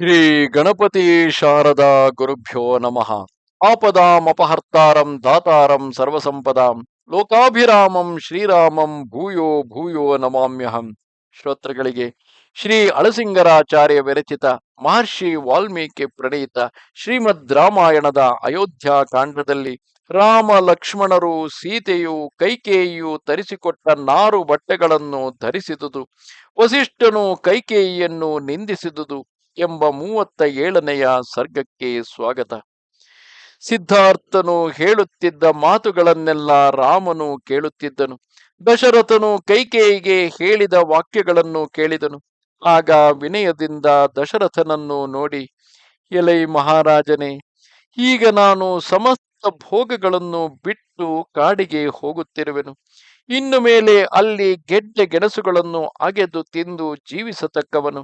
ಶ್ರೀ ಗಣಪತಿ ಶಾರದಾ ಗುರುಭ್ಯೋ ನಮಃ. ಆಪದಾಮಪಹರ್ತಾರಂ ದಾತಾರಂ ಸರ್ವಸಂಪದಾಂ ಲೋಕಾಭಿರಾಮಂ ಶ್ರೀರಾಮಂ ಭೂಯೋ ಭೂಯೋ ನಮಾಮ್ಯಹಂ. ಶ್ರೋತೃಗಳಿಗೆ, ಶ್ರೀ ಅಳಸಿಂಗರಾಚಾರ್ಯ ವಿರಚಿತ ಮಹರ್ಷಿ ವಾಲ್ಮೀಕಿ ಪ್ರಣೀತ ಶ್ರೀಮದ್ ರಾಮಾಯಣದ ಅಯೋಧ್ಯಾ ಕಾಂಡದಲ್ಲಿ ರಾಮ ಲಕ್ಷ್ಮಣರು ಸೀತೆಯು ಕೈಕೇಯಿಯು ತರಿಸಿಕೊಟ್ಟ ನಾರು ಬಟ್ಟೆಗಳನ್ನು ಧರಿಸಿದುದು, ವಸಿಷ್ಠನು ಕೈಕೇಯಿಯನ್ನು ನಿಂದಿಸಿದುದು ಎಂಬ ಮೂವತ್ತ ಏಳನೆಯ ಸರ್ಗಕ್ಕೆ ಸ್ವಾಗತ. ಸಿದ್ಧಾರ್ಥನು ಹೇಳುತ್ತಿದ್ದ ಮಾತುಗಳನ್ನೆಲ್ಲ ರಾಮನು ಕೇಳುತ್ತಿದ್ದನು. ದಶರಥನು ಕೈಕೇಯಿಗೆ ಹೇಳಿದ ವಾಕ್ಯಗಳನ್ನು ಕೇಳಿದನು. ಆಗ ವಿನಯದಿಂದ ದಶರಥನನ್ನು ನೋಡಿ, ಎಲೈ ಮಹಾರಾಜನೇ, ಈಗ ನಾನು ಸಮಸ್ತ ಭೋಗಗಳನ್ನು ಬಿಟ್ಟು ಕಾಡಿಗೆ ಹೋಗುತ್ತಿರುವೆನು. ಇನ್ನು ಮೇಲೆ ಅಲ್ಲಿ ಗೆಡ್ಡೆ ಗೆಣಸುಗಳನ್ನು ಅಗೆದು ತಿಂದು ಜೀವಿಸತಕ್ಕವನು.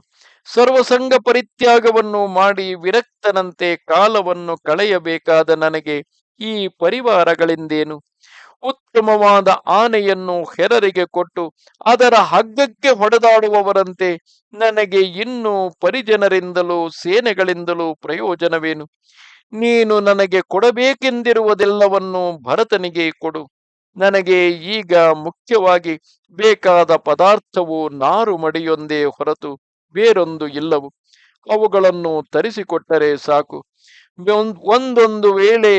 ಸರ್ವಸಂಗ ಪರಿತ್ಯಾಗವನ್ನು ಮಾಡಿ ವಿರಕ್ತನಂತೆ ಕಾಲವನ್ನು ಕಳೆಯಬೇಕಾದ ನನಗೆ ಈ ಪರಿವಾರಗಳಿಂದೇನು? ಉತ್ತಮವಾದ ಆನೆಯನ್ನು ಹೆರರಿಗೆ ಕೊಟ್ಟು ಅದರ ಹಗ್ಗಕ್ಕೆ ಹೊಡೆದಾಡುವವರಂತೆ ನನಗೆ ಇನ್ನೂ ಪರಿಜನರಿಂದಲೂ ಸೇನೆಗಳಿಂದಲೂ ಪ್ರಯೋಜನವೇನು? ನೀನು ನನಗೆ ಕೊಡಬೇಕೆಂದಿರುವುದೆಲ್ಲವನ್ನು ಭರತನಿಗೆ ಕೊಡು. ನನಗೆ ಈಗ ಮುಖ್ಯವಾಗಿ ಬೇಕಾದ ಪದಾರ್ಥವು ನಾರು ಮಡಿಯೊಂದೇ ಹೊರತು ಬೇರೊಂದು ಇಲ್ಲವು. ಅವುಗಳನ್ನು ತರಿಸಿಕೊಟ್ಟರೆ ಸಾಕು. ಒಂದೊಂದು ವೇಳೆ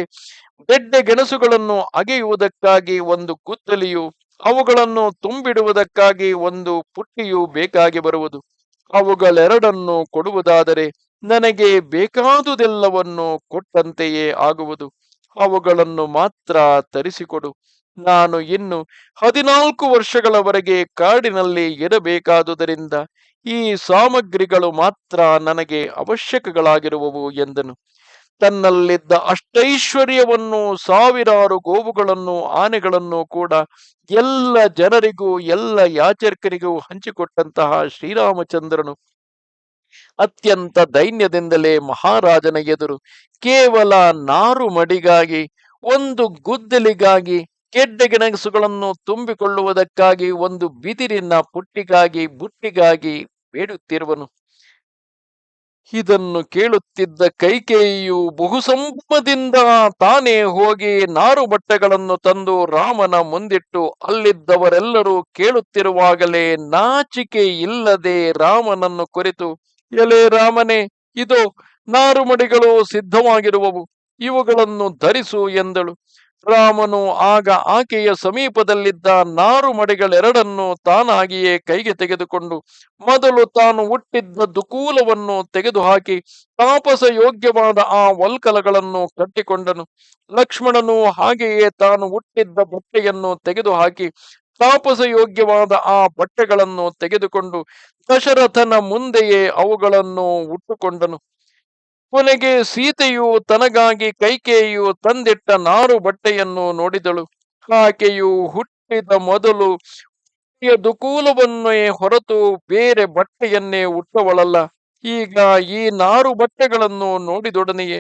ಬೆಡ್ಡೆ ಗೆಣಸುಗಳನ್ನು ಅಗೆಯುವುದಕ್ಕಾಗಿ ಒಂದು ಕುತ್ತಲಿಯು ಅವುಗಳನ್ನು ತುಂಬಿಡುವುದಕ್ಕಾಗಿ ಒಂದು ಪುಟ್ಟಿಯು ಬೇಕಾಗಿ ಬರುವುದು. ಅವುಗಳೆರಡನ್ನು ಕೊಡುವುದಾದರೆ ನನಗೆ ಬೇಕಾದುದೆಲ್ಲವನ್ನು ಕೊಟ್ಟಂತೆಯೇ ಆಗುವುದು. ಅವುಗಳನ್ನು ಮಾತ್ರ ತರಿಸಿಕೊಡು. ನಾನು ಇನ್ನು ಹದಿನಾಲ್ಕು ವರ್ಷಗಳವರೆಗೆ ಕಾಡಿನಲ್ಲಿ ಇರಬೇಕಾದುದರಿಂದ ಈ ಸಾಮಗ್ರಿಗಳು ಮಾತ್ರ ನನಗೆ ಅವಶ್ಯಕಗಳಾಗಿರುವವು ಎಂದನು. ತನ್ನಲ್ಲಿದ್ದ ಅಷ್ಟೈಶ್ವರ್ಯವನ್ನು, ಸಾವಿರಾರು ಗೋವುಗಳನ್ನು, ಆನೆಗಳನ್ನು ಕೂಡ ಎಲ್ಲ ಜನರಿಗೂ, ಎಲ್ಲ ಯಾಚಕರಿಗೂ ಹಂಚಿಕೊಟ್ಟಂತಹ ಶ್ರೀರಾಮಚಂದ್ರನು ಅತ್ಯಂತ ದೈನ್ಯದಿಂದಲೇ ಮಹಾರಾಜನ ಎದುರು ಕೇವಲ ನಾರು ಮಡಿಗಾಗಿ, ಒಂದು ಗುದ್ದಲಿಗಾಗಿ ಗೆಡ್ಡೆ ಗೆಣಸುಗಳನ್ನು ತುಂಬಿಕೊಳ್ಳುವುದಕ್ಕಾಗಿ ಒಂದು ಬಿದಿರಿನ ಪುಟ್ಟಿಗಾಗಿ, ಬುಟ್ಟಿಗಾಗಿ ಬೇಡುತ್ತಿರುವನು. ಇದನ್ನು ಕೇಳುತ್ತಿದ್ದ ಕೈಕೇಯಿಯು ಬಹುಸಂಭ್ರಮದಿಂದ ತಾನೇ ಹೋಗಿ ನಾರು ಬಟ್ಟೆಗಳನ್ನು ತಂದು ರಾಮನ ಮುಂದಿಟ್ಟು ಅಲ್ಲಿದ್ದವರೆಲ್ಲರೂ ಕೇಳುತ್ತಿರುವಾಗಲೇ ನಾಚಿಕೆ ಇಲ್ಲದೆ ರಾಮನನ್ನು ಕುರಿತು, ಎಲೆ ರಾಮನೇ, ಇದು ನಾರುಮಡಿಗಳು ಸಿದ್ಧವಾಗಿರುವವು, ಇವುಗಳನ್ನು ಧರಿಸು ಎಂದಳು. ರಾಮನು ಆಗ ಆಕೆಯ ಸಮೀಪದಲ್ಲಿದ್ದ ನಾರು ಮಡಿಗಳೆರಡನ್ನು ತಾನಾಗಿಯೇ ಕೈಗೆ ತೆಗೆದುಕೊಂಡು ಮೊದಲು ತಾನು ಹುಟ್ಟಿದ್ದ ದುಕೂಲವನ್ನು ತೆಗೆದುಹಾಕಿ ತಾಪಸ ಯೋಗ್ಯವಾದ ಆ ವಲ್ಕಲಗಳನ್ನು ಕಟ್ಟಿಕೊಂಡನು. ಲಕ್ಷ್ಮಣನು ಹಾಗೆಯೇ ತಾನು ಹುಟ್ಟಿದ್ದ ಬಟ್ಟೆಯನ್ನು ತೆಗೆದುಹಾಕಿ ತಾಪಸ ಯೋಗ್ಯವಾದ ಆ ಬಟ್ಟೆಗಳನ್ನು ತೆಗೆದುಕೊಂಡು ದಶರಥನ ಮುಂದೆಯೇ ಅವುಗಳನ್ನು ಉಟ್ಟುಕೊಂಡನು. ಕೊನೆಗೆ ಸೀತೆಯು ತನಗಾಗಿ ಕೈಕೇಯು ತಂದಿಟ್ಟ ನಾರು ಬಟ್ಟೆಯನ್ನು ನೋಡಿದಳು. ಆಕೆಯು ಹುಟ್ಟಿದ ಮೊದಲು ದುಕೂಲವನ್ನೇ ಹೊರತು ಬೇರೆ ಬಟ್ಟೆಯನ್ನೇ ಉಟ್ಟವಳಲ್ಲ. ಈಗ ಈ ನಾರು ಬಟ್ಟೆಗಳನ್ನು ನೋಡಿದೊಡನೆಯೇ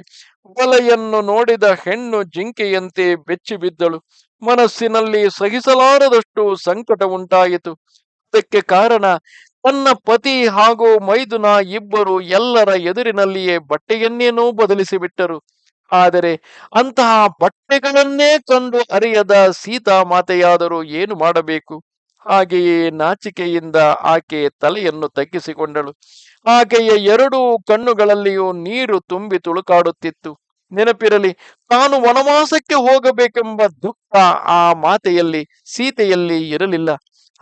ಬಲೆಯನ್ನು ನೋಡಿದ ಹೆಣ್ಣು ಜಿಂಕೆಯಂತೆ ಬೆಚ್ಚಿ ಬಿದ್ದಳು. ಮನಸ್ಸಿನಲ್ಲಿ ಸಹಿಸಲಾರದಷ್ಟು ಸಂಕಟ ಉಂಟಾಯಿತು. ಅದಕ್ಕೆ ಕಾರಣ ತನ್ನ ಪತಿ ಹಾಗೂ ಮೈದುನ ಇಬ್ಬರು ಎಲ್ಲರ ಎದುರಿನಲ್ಲಿಯೇ ಬಟ್ಟೆಯನ್ನೇನೂ ಬದಲಿಸಿಬಿಟ್ಟರು ಆದರೆ ಅಂತಹ ಬಟ್ಟೆಗಳನ್ನೇ ಕಂಡು ಅರಿಯದ ಸೀತಾ ಮಾತೆಯಾದರೂ ಏನು ಮಾಡಬೇಕು? ಹಾಗೆಯೇ ನಾಚಿಕೆಯಿಂದ ಆಕೆ ತಲೆಯನ್ನು ತಗ್ಗಿಸಿಕೊಂಡಳು. ಆಕೆಯ ಎರಡೂ ಕಣ್ಣುಗಳಲ್ಲಿಯೂ ನೀರು ತುಂಬಿ ತುಳುಕಾಡುತ್ತಿತ್ತು. ನೆನಪಿರಲಿ, ತಾನು ವನವಾಸಕ್ಕೆ ಹೋಗಬೇಕೆಂಬ ದುಃಖ ಆ ಮಾತೆಯಲ್ಲಿ, ಸೀತೆಯಲ್ಲಿ ಇರಲಿಲ್ಲ.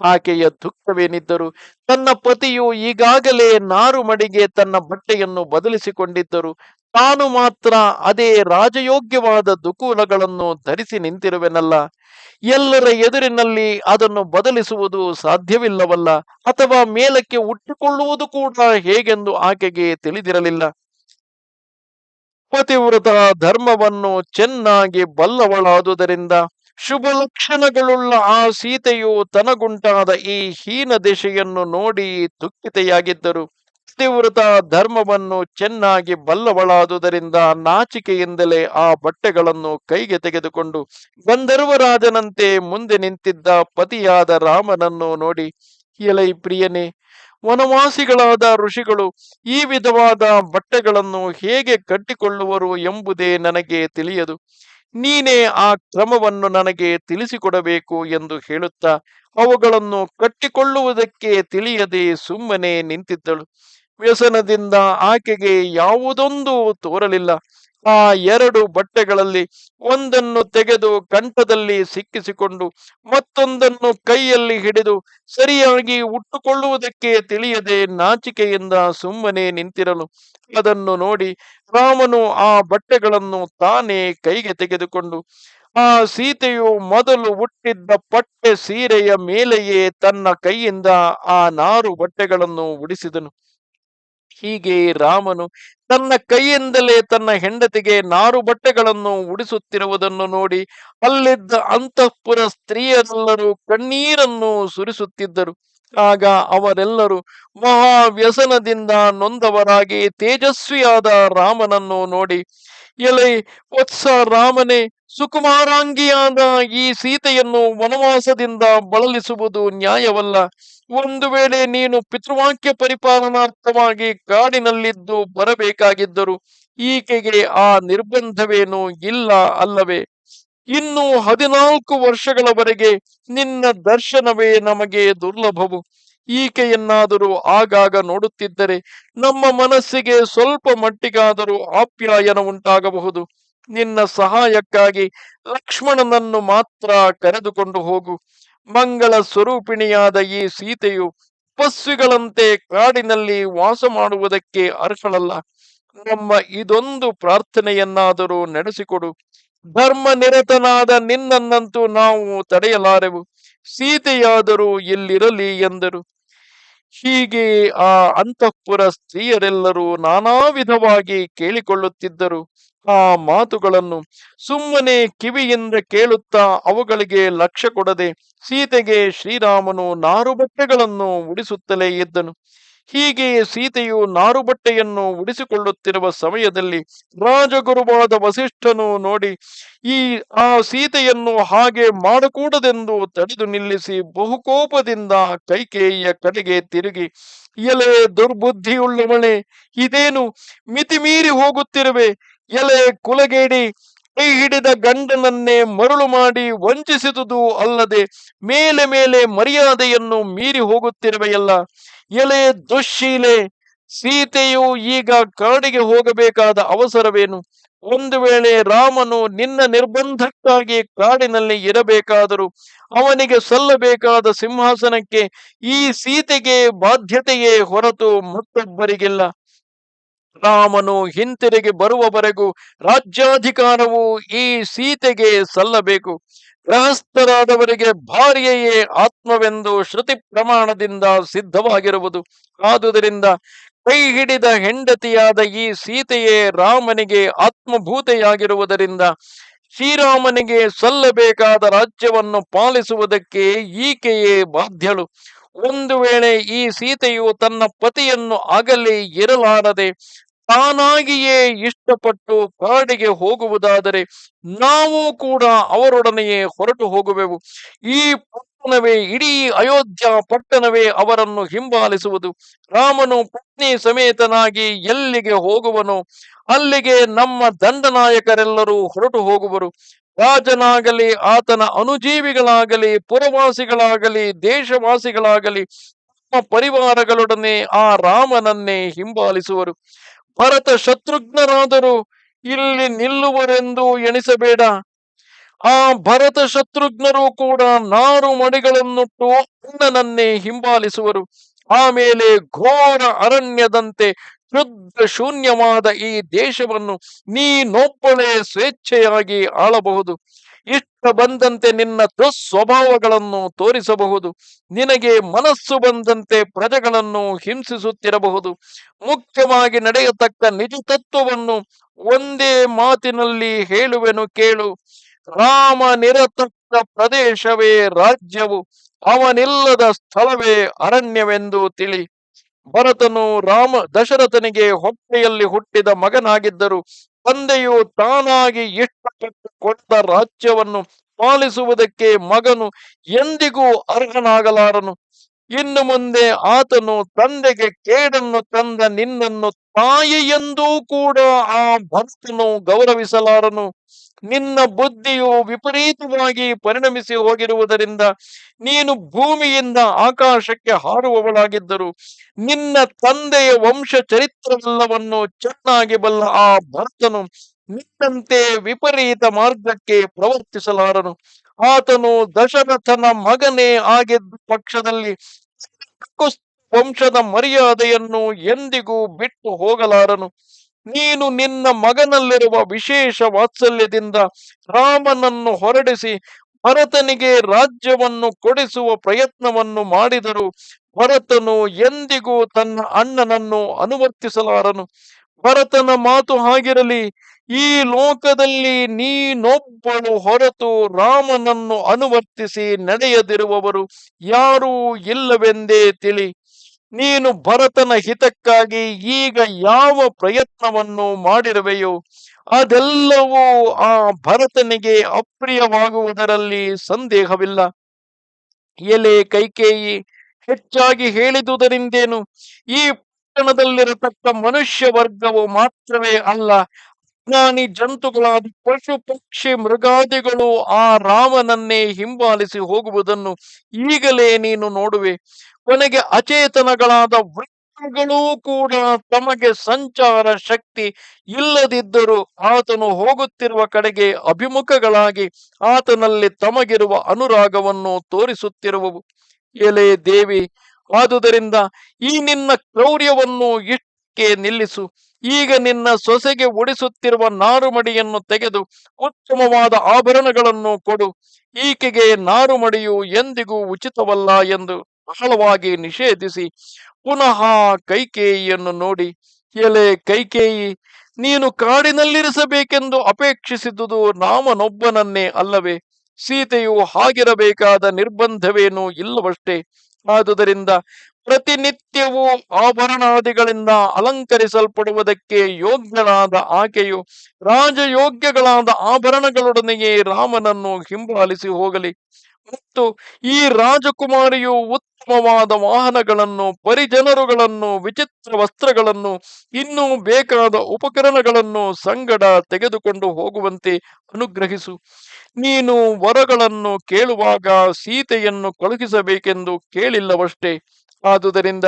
ಆಕೆಯ ದುಃಖವೇನಿದ್ದರು ತನ್ನ ಪತಿಯು ಈಗಾಗಲೇ ನಾರು ಮಡಿಗೆ ತನ್ನ ಬಟ್ಟೆಯನ್ನು ಬದಲಿಸಿಕೊಂಡಿದ್ದರು. ತಾನು ಮಾತ್ರ ಅದೇ ರಾಜಯೋಗ್ಯವಾದ ದುಕೂಲಗಳನ್ನು ಧರಿಸಿ ನಿಂತಿರುವೆನಲ್ಲ. ಎಲ್ಲರ ಎದುರಿನಲ್ಲಿ ಅದನ್ನು ಬದಲಿಸುವುದು ಸಾಧ್ಯವಿಲ್ಲವಲ್ಲ, ಅಥವಾ ಮೇಲಕ್ಕೆ ಉಟ್ಟುಕೊಳ್ಳುವುದು ಕೂಡ ಹೇಗೆಂದು ಆಕೆಗೆ ತಿಳಿದಿರಲಿಲ್ಲ. ಪತಿವ್ರತ ಧರ್ಮವನ್ನು ಚೆನ್ನಾಗಿ ಬಲ್ಲವಳಾದುದರಿಂದ ಶುಭ ಲಕ್ಷಣಗಳುಳ್ಳ ಆ ಸೀತೆಯು ತನಗುಂಟಾದ ಈ ಹೀನ ದಿಶೆಯನ್ನು ನೋಡಿ ದುಃಖಿತೆಯಾಗಿದ್ದರು. ಪತಿವ್ರತ ಧರ್ಮವನ್ನು ಚೆನ್ನಾಗಿ ಬಲ್ಲವಳಾದುದರಿಂದ ನಾಚಿಕೆಯಿಂದಲೇ ಆ ಬಟ್ಟೆಗಳನ್ನು ಕೈಗೆ ತೆಗೆದುಕೊಂಡು ಗಂಧರ್ವರಾಜನಂತೆ ಮುಂದೆ ನಿಂತಿದ್ದ ಪತಿಯಾದ ರಾಮನನ್ನು ನೋಡಿ, ಎಲೈ ಪ್ರಿಯನೇ, ವನವಾಸಿಗಳಾದ ಋಷಿಗಳು ಈ ವಿಧವಾದ ಬಟ್ಟೆಗಳನ್ನು ಹೇಗೆ ಕಟ್ಟಿಕೊಳ್ಳುವರು ಎಂಬುದೇ ನನಗೆ ತಿಳಿಯದು. ನೀನೇ ಆ ಕ್ರಮವನ್ನು ನನಗೆ ತಿಳಿಸಿಕೊಡಬೇಕು ಎಂದು ಹೇಳುತ್ತಾ ಅವುಗಳನ್ನು ಕಟ್ಟಿಕೊಳ್ಳುವುದಕ್ಕೆ ತಿಳಿಯದೆ ಸುಮ್ಮನೆ ನಿಂತಿದ್ದಳು. ವ್ಯಸನದಿಂದ ಆಕೆಗೆ ಯಾವುದೊಂದು ತೋರಲಿಲ್ಲ. ಆ ಎರಡು ಬಟ್ಟೆಗಳಲ್ಲಿ ಒಂದನ್ನು ತೆಗೆದು ಕಂಠದಲ್ಲಿ ಸಿಕ್ಕಿಸಿಕೊಂಡು ಮತ್ತೊಂದನ್ನು ಕೈಯಲ್ಲಿ ಹಿಡಿದು ಸರಿಯಾಗಿ ಉಟ್ಟುಕೊಳ್ಳುವುದಕ್ಕೆ ತಿಳಿಯದೆ ನಾಚಿಕೆಯಿಂದ ಸುಮ್ಮನೆ ನಿಂತಿರಲು ಅದನ್ನು ನೋಡಿ ರಾಮನು ಆ ಬಟ್ಟೆಗಳನ್ನು ತಾನೇ ಕೈಗೆ ತೆಗೆದುಕೊಂಡು ಆ ಸೀತೆಯು ಮೊದಲು ಹುಟ್ಟಿದ್ದ ಪಟ್ಟೆ ಸೀರೆಯ ಮೇಲೆಯೇ ತನ್ನ ಕೈಯಿಂದ ಆ ನಾರು ಬಟ್ಟೆಗಳನ್ನು ಉಡಿಸಿದನು. ಹೀಗೆ ರಾಮನು ತನ್ನ ಕೈಯಿಂದಲೇ ತನ್ನ ಹೆಂಡತಿಗೆ ನಾರು ಬಟ್ಟೆಗಳನ್ನು ಉಡಿಸುತ್ತಿರುವುದನ್ನು ನೋಡಿ ಅಲ್ಲಿದ್ದ ಅಂತಃಪುರ ಸ್ತ್ರೀಯರೆಲ್ಲರೂ ಕಣ್ಣೀರನ್ನು ಸುರಿಸುತ್ತಿದ್ದರು. ಆಗ ಅವರೆಲ್ಲರೂ ಮಹಾವ್ಯಸನದಿಂದ ನೊಂದವರಾಗಿ ತೇಜಸ್ವಿಯಾದ ರಾಮನನ್ನು ನೋಡಿ ಎಲೆ ವತ್ಸ ರಾಮನೇ, ಸುಕುಮಾರಾಂಗಿಯಾದ ಈ ಸೀತೆಯನ್ನು ವನವಾಸದಿಂದ ಬಳಲಿಸುವುದು ನ್ಯಾಯವಲ್ಲ. ಒಂದು ವೇಳೆ ನೀನು ಪಿತೃವಾಕ್ಯ ಪರಿಪಾಲನಾರ್ಥವಾಗಿ ಕಾಡಿನಲ್ಲಿದ್ದು ಬರಬೇಕಾಗಿದ್ದರು ಈಕೆಗೆ ಆ ನಿರ್ಬಂಧವೇನು ಇಲ್ಲ ಅಲ್ಲವೇ. ಇನ್ನು ಹದಿನಾಲ್ಕು ವರ್ಷಗಳವರೆಗೆ ನಿನ್ನ ದರ್ಶನವೇ ನಮಗೆ ದುರ್ಲಭವು. ಈಕೆಯನ್ನಾದರೂ ಆಗಾಗ ನೋಡುತ್ತಿದ್ದರೆ ನಮ್ಮ ಮನಸ್ಸಿಗೆ ಸ್ವಲ್ಪ ಮಟ್ಟಿಗಾದರೂ ಆಪ್ಯಾಯನ ಉಂಟಾಗಬಹುದು. ನಿನ್ನ ಸಹಾಯಕ್ಕಾಗಿ ಲಕ್ಷ್ಮಣನನ್ನು ಮಾತ್ರ ಕರೆದುಕೊಂಡು ಹೋಗು. ಮಂಗಳ ಸ್ವರೂಪಿಣಿಯಾದ ಈ ಸೀತೆಯು ಪಸ್ವಿಗಳಂತೆ ಕಾಡಿನಲ್ಲಿ ವಾಸ ಮಾಡುವುದಕ್ಕೆ ಅರ್ಹಳಲ್ಲ. ನಮ್ಮ ಇದೊಂದು ಪ್ರಾರ್ಥನೆಯನ್ನಾದರೂ ನಡೆಸಿಕೊಡು. ಧರ್ಮ ನಿರತನಾದ ನಿನ್ನನ್ನಂತೂ ನಾವು ತಡೆಯಲಾರೆವು. ಸೀತೆಯಾದರೂ ಎಲ್ಲಿರಲಿ ಎಂದರು. ಹೀಗೆ ಆ ಅಂತಃಪುರ ಸ್ತ್ರೀಯರೆಲ್ಲರೂ ನಾನಾ ವಿಧವಾಗಿ ಕೇಳಿಕೊಳ್ಳುತ್ತಿದ್ದರು. ಆ ಮಾತುಗಳನ್ನು ಸುಮ್ಮನೆ ಕಿವಿಯಿಂದ ಕೇಳುತ್ತಾ ಅವುಗಳಿಗೆ ಲಕ್ಷ್ಯ ಕೊಡದೆ ಸೀತೆಗೆ ಶ್ರೀರಾಮನು ನಾರು ಬಟ್ಟೆಗಳನ್ನು ಉಡಿಸುತ್ತಲೇ ಇದ್ದನು. ಹೀಗೆ ಸೀತೆಯು ನಾರು ಬಟ್ಟೆಯನ್ನು ಉಡಿಸಿಕೊಳ್ಳುತ್ತಿರುವ ಸಮಯದಲ್ಲಿ ರಾಜಗುರುವಾದ ವಸಿಷ್ಠನು ನೋಡಿ, ಈ, ಆ ಸೀತೆಯನ್ನು ಹಾಗೆ ಮಾಡಕೂಡದೆಂದು ತಡೆದು ನಿಲ್ಲಿಸಿ ಬಹುಕೋಪದಿಂದ ಕೈಕೇಯಿಯ ಕಡೆಗೆ ತಿರುಗಿ, ಎಲೆ ದುರ್ಬುದ್ಧಿಯುಳ್ಳವಳೆ, ಇದೇನು ಮಿತಿಮೀರಿ ಹೋಗುತ್ತಿರುವೆ? ಎಲೆ ಕುಲಗೇಡಿ, ಕೈ ಹಿಡಿದ ಗಂಡನನ್ನೇ ಮರಳು ಮಾಡಿ ವಂಚಿಸಿದುದು ಅಲ್ಲದೆ ಮೇಲೆ ಮೇಲೆ ಮರ್ಯಾದೆಯನ್ನು ಮೀರಿ ಹೋಗುತ್ತಿರುವೆಯಲ್ಲ? ಎಲೆ, ದುಶ್ಶೀಲೆ, ಸೀತೆಯು ಈಗ ಕಾಡಿಗೆ ಹೋಗಬೇಕಾದ ಅವಸರವೇನು? ಒಂದು ವೇಳೆ ರಾಮನು ನಿನ್ನ ನಿರ್ಬಂಧಕ್ಕಾಗಿ ಕಾಡಿನಲ್ಲಿ ಇರಬೇಕಾದರೂ ಅವನಿಗೆ ಸಲ್ಲಬೇಕಾದ ಸಿಂಹಾಸನಕ್ಕೆ ಈ ಸೀತೆಗೆ ಬಾಧ್ಯತೆಯೇ ಹೊರತು ಮತ್ತೊಬ್ಬರಿಗಿಲ್ಲ. ರಾಮನು ಹಿಂತಿರುಗಿ ಬರುವವರೆಗೂ ರಾಜ್ಯಾಧಿಕಾರವು ಈ ಸೀತೆಗೆ ಸಲ್ಲಬೇಕು. ಗೃಹಸ್ಥರಾದವರಿಗೆ ಭಾರ್ಯೆಯೇ ಆತ್ಮವೆಂದು ಶ್ರುತಿ ಪ್ರಮಾಣದಿಂದ ಸಿದ್ಧವಾಗಿರುವುದು. ಆದುದರಿಂದ ಕೈ ಹಿಡಿದ ಹೆಂಡತಿಯಾದ ಈ ಸೀತೆಯೇ ರಾಮನಿಗೆ ಆತ್ಮಭೂತೆಯಾಗಿರುವುದರಿಂದ ಶ್ರೀರಾಮನಿಗೆ ಸಲ್ಲಬೇಕಾದ ರಾಜ್ಯವನ್ನು ಪಾಲಿಸುವುದಕ್ಕೆ ಈಕೆಯೇ ಬಾಧ್ಯಳು. ಒಂದು ವೇಳೆ ಈ ಸೀತೆಯು ತನ್ನ ಪತಿಯನ್ನು ಅಗಲಿ ಇರಲಾರದೆ ತಾನಾಗಿಯೇ ಇಷ್ಟಪಟ್ಟು ಕಾಡಿಗೆ ಹೋಗುವುದಾದರೆ ನಾವು ಕೂಡ ಅವರೊಡನೆಯೇ ಹೊರಟು ಹೋಗುವೆವು. ಈ ಪಟ್ಟಣವೇ, ಇಡೀ ಅಯೋಧ್ಯ ಪಟ್ಟಣವೇ ಅವರನ್ನು ಹಿಂಬಾಲಿಸುವುದು. ರಾಮನು ಪತ್ನಿ ಸಮೇತನಾಗಿ ಎಲ್ಲಿಗೆ ಹೋಗುವನು? ಅಲ್ಲಿಗೆ ನಮ್ಮ ದಂಡನಾಯಕರೆಲ್ಲರೂ ಹೊರಟು ಹೋಗುವರು. ರಾಜನಾಗಲಿ, ಆತನ ಅನುಜೀವಿಗಳಾಗಲಿ, ಪುರವಾಸಿಗಳಾಗಲಿ, ದೇಶವಾಸಿಗಳಾಗಲಿ ತಮ್ಮ ಪರಿವಾರಗಳೊಡನೆ ಆ ರಾಮನನ್ನೇ ಹಿಂಬಾಲಿಸುವರು. ಭರತ ಶತ್ರುಘ್ನರಾದರೂ ಇಲ್ಲಿ ನಿಲ್ಲುವರೆಂದು ಎಣಿಸಬೇಡ. ಆ ಭರತ ಶತ್ರುಘ್ನರು ಕೂಡ ನಾರು ಮಡಿಗಳನ್ನುಟ್ಟು ಅಣ್ಣನನ್ನೇ ಹಿಂಬಾಲಿಸುವರು. ಆಮೇಲೆ ಘೋರ ಅರಣ್ಯದಂತೆ ಶುದ್ಧ ಶೂನ್ಯವಾದ ಈ ದೇಶವನ್ನು ನೀನೊಬ್ಬಳೇ ಸ್ವೇಚ್ಛೆಯಾಗಿ ಆಳಬಹುದು. ಇಷ್ಟ ಬಂದಂತೆ ನಿನ್ನ ದುಸ್ವಭಾವಗಳನ್ನು ತೋರಿಸಬಹುದು. ನಿನಗೆ ಮನಸ್ಸು ಬಂದಂತೆ ಪ್ರಜೆಗಳನ್ನು ಹಿಂಸಿಸುತ್ತಿರಬಹುದು. ಮುಖ್ಯವಾಗಿ ನಡೆಯತಕ್ಕ ನಿಜ ತತ್ವವನ್ನು ಒಂದೇ ಮಾತಿನಲ್ಲಿ ಹೇಳುವೆನು ಕೇಳು. ರಾಮ ನಿರತಕ್ಕ ಪ್ರದೇಶವೇ ರಾಜ್ಯವು. ಅವನಿಲ್ಲದ ಸ್ಥಳವೇ ಅರಣ್ಯವೆಂದು ತಿಳಿ. ಭರತನು ರಾಮ ದಶರಥನಿಗೆ ಹೊಟ್ಟೆಯಲ್ಲಿ ಹುಟ್ಟಿದ ಮಗನಾಗಿದ್ದರು ತಂದೆಯು ತಾನಾಗಿ ಇಷ್ಟಪಟ್ಟು ಕೊಟ್ಟ ರಾಜ್ಯವನ್ನು ಪಾಲಿಸುವುದಕ್ಕೆ ಮಗನು ಎಂದಿಗೂ ಅರ್ಹನಾಗಲಾರನು. ಇನ್ನು ಮುಂದೆ ಆತನು ತಂದೆಗೆ ಕೇಡನ್ನು ತಂದ ನಿನ್ನನ್ನು ತಾಯಿ ಎಂದೂ ಕೂಡ ಆ ಭರ್ತನು ಗೌರವಿಸಲಾರನು. ನಿನ್ನ ಬುದ್ಧಿಯು ವಿಪರೀತವಾಗಿ ಪರಿಣಮಿಸಿ ಹೋಗಿರುವುದರಿಂದ ನೀನು ಭೂಮಿಯಿಂದ ಆಕಾಶಕ್ಕೆ ಹಾರುವವಳಾಗಿದ್ದರು. ನಿನ್ನ ತಂದೆಯ ವಂಶ ಚರಿತ್ರವೆಲ್ಲವನ್ನು ಚೆನ್ನಾಗಿ ಬಲ್ಲ ಆ ಭರ್ತನು ನಿನ್ನಂತೆ ವಿಪರೀತ ಮಾರ್ಗಕ್ಕೆ ಪ್ರವರ್ತಿಸಲಾರನು. ಆತನು ದಶರಥನ ಮಗನೇ ಆಗಿದ್ದ ಪಕ್ಷದಲ್ಲಿ ವಂಶದ ಮರ್ಯಾದೆಯನ್ನು ಎಂದಿಗೂ ಬಿಟ್ಟು ಹೋಗಲಾರನು. ನೀನು ನಿನ್ನ ಮಗನಲ್ಲಿರುವ ವಿಶೇಷ ವಾತ್ಸಲ್ಯದಿಂದ ರಾಮನನ್ನು ಹೊರಡಿಸಿ ಭರತನಿಗೆ ರಾಜ್ಯವನ್ನು ಕೊಡಿಸುವ ಪ್ರಯತ್ನವನ್ನು ಮಾಡಿದರು ಭರತನು ಎಂದಿಗೂ ತನ್ನ ಅಣ್ಣನನ್ನು ಅನುವರ್ತಿಸಲಾರನು. ಭರತನ ಮಾತು ಹಾಗಿರಲಿ, ಈ ಲೋಕದಲ್ಲಿ ನೀನೊಬ್ಬಳು ಹೊರತು ರಾಮನನ್ನು ಅನುವರ್ತಿಸಿ ನಡೆಯದಿರುವವರು ಯಾರೂ ಇಲ್ಲವೆಂದೇ ತಿಳಿ. ನೀನು ಭರತನ ಹಿತಕ್ಕಾಗಿ ಈಗ ಯಾವ ಪ್ರಯತ್ನವನ್ನು ಮಾಡಿರುವೆಯೋ ಅದೆಲ್ಲವೂ ಆ ಭರತನಿಗೆ ಅಪ್ರಿಯವಾಗುವುದರಲ್ಲಿ ಸಂದೇಹವಿಲ್ಲ. ಎಲೆ ಕೈಕೇಯಿ, ಹೆಚ್ಚಾಗಿ ಹೇಳಿದುದರಿಂದೇನು? ಈ ಪಟ್ಟಣದಲ್ಲಿರತಕ್ಕ ಮನುಷ್ಯ ವರ್ಗವು ಮಾತ್ರವೇ ಅಲ್ಲ ಅಜ್ಞಾನಿ ಜಂತುಗಳಾದ ಪಶು, ಪಕ್ಷಿ, ಮೃಗಾದಿಗಳು ಆ ರಾಮನನ್ನೇ ಹಿಂಬಾಲಿಸಿ ಹೋಗುವುದನ್ನು ಈಗಲೇ ನೀನು ನೋಡುವೆ. ಕೊನೆಗೆ ಅಚೇತನಗಳಾದ ವೃತ್ತಗಳೂ ಕೂಡ ತಮಗೆ ಸಂಚಾರ ಶಕ್ತಿ ಇಲ್ಲದಿದ್ದರೂ ಆತನು ಹೋಗುತ್ತಿರುವ ಕಡೆಗೆ ಅಭಿಮುಖಗಳಾಗಿ ಆತನಲ್ಲಿ ತಮಗಿರುವ ಅನುರಾಗವನ್ನು ತೋರಿಸುತ್ತಿರುವವು. ಎಲೆ ದೇವಿ, ಆದುದರಿಂದ ಈ ನಿನ್ನ ಕ್ರೌರ್ಯವನ್ನು ಇಷ್ಟಕ್ಕೆ ನಿಲ್ಲಿಸು. ಈಗ ನಿನ್ನ ಸೊಸೆಗೆ ಉಡಿಸುತ್ತಿರುವ ನಾರುಮಡಿಯನ್ನು ತೆಗೆದು ಉತ್ತಮವಾದ ಆಭರಣಗಳನ್ನು ಕೊಡು. ಈಕೆಗೆ ನಾರುಮಡಿಯು ಎಂದಿಗೂ ಉಚಿತವಲ್ಲ ಎಂದು ಬಹಳವಾಗಿ ನಿಷೇಧಿಸಿ ಪುನಃ ಕೈಕೇಯಿಯನ್ನು ನೋಡಿ, ಎಲೆ ಕೈಕೇಯಿ, ನೀನು ಕಾಡಿನಲ್ಲಿರಿಸಬೇಕೆಂದು ಅಪೇಕ್ಷಿಸಿದುದು ನಾಮನೊಬ್ಬನನ್ನೇ ಅಲ್ಲವೇ? ಸೀತೆಯು ಹಾಗಿರಬೇಕಾದ ನಿರ್ಬಂಧವೇನೂ ಇಲ್ಲವಷ್ಟೇ. ಆದುದರಿಂದ ಪ್ರತಿನಿತ್ಯವೂ ಆಭರಣಾದಿಗಳಿಂದ ಅಲಂಕರಿಸಲ್ಪಡುವುದಕ್ಕೆ ಯೋಗ್ಯನಾದ ಆಕೆಯು ರಾಜಯೋಗ್ಯಗಳಾದ ಆಭರಣಗಳೊಡನೆಯೇ ರಾಮನನ್ನು ಹಿಂಬಾಲಿಸಿ ಹೋಗಲಿ. ಮತ್ತು ಈ ರಾಜಕುಮಾರಿಯು ಉತ್ತಮವಾದ ವಾಹನಗಳನ್ನು, ಪರಿಜನರುಗಳನ್ನು, ವಿಚಿತ್ರ ವಸ್ತ್ರಗಳನ್ನು, ಇನ್ನೂ ಬೇಕಾದ ಉಪಕರಣಗಳನ್ನು ಸಂಗಡ ತೆಗೆದುಕೊಂಡು ಹೋಗುವಂತೆ ಅನುಗ್ರಹಿಸು. ನೀನು ವರಗಳನ್ನು ಕೇಳುವಾಗ ಸೀತೆಯನ್ನು ಕಳುಹಿಸಬೇಕೆಂದು ಕೇಳಿಲ್ಲವಷ್ಟೇ. ಆದುದರಿಂದ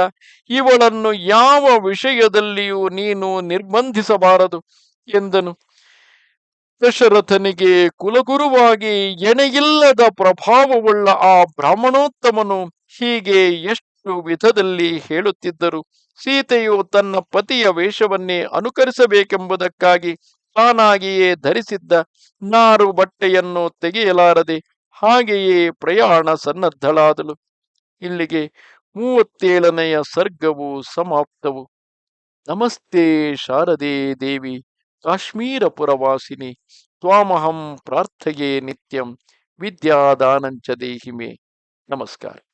ಇವಳನ್ನು ಯಾವ ವಿಷಯದಲ್ಲಿಯೂ ನೀನು ನಿರ್ಬಂಧಿಸಬಾರದು ಎಂದನು. ದಶರಥನಿಗೆ ಕುಲಗುರುವಾಗಿ ಎಣೆಯಿಲ್ಲದ ಪ್ರಭಾವವುಳ್ಳ ಆ ಬ್ರಾಹ್ಮಣೋತ್ತಮನು ಹೀಗೆ ಎಷ್ಟು ವಿಧದಲ್ಲಿ ಹೇಳುತ್ತಿದ್ದರು. ಸೀತೆಯು ತನ್ನ ಪತಿಯ ವೇಷವನ್ನೇ ಅನುಕರಿಸಬೇಕೆಂಬುದಕ್ಕಾಗಿ ತಾನಾಗಿಯೇ ಧರಿಸಿದ್ದ ನಾರು ಬಟ್ಟೆಯನ್ನು ತೆಗೆಯಲಾರದೆ ಹಾಗೆಯೇ ಪ್ರಯಾಣ ಸನ್ನದ್ಧಳಾದಳು. ಇಲ್ಲಿಗೆ ಮೂವತ್ತೇಳನೆಯ ಸರ್ಗವು ಸಮಾಪ್ತವು. ನಮಸ್ತೆ ಶಾರದೆ ದೇವಿ ಕಾಶ್ಮೀರ ಪುರವಾಸಿನಿ ತ್ವಾಮಹಂ ಪ್ರಾರ್ಥೆಯೇ ನಿತ್ಯಂ ವಿದ್ಯಾದಾನಂಚ ದೇಹಿಮೆ. ನಮಸ್ಕಾರ.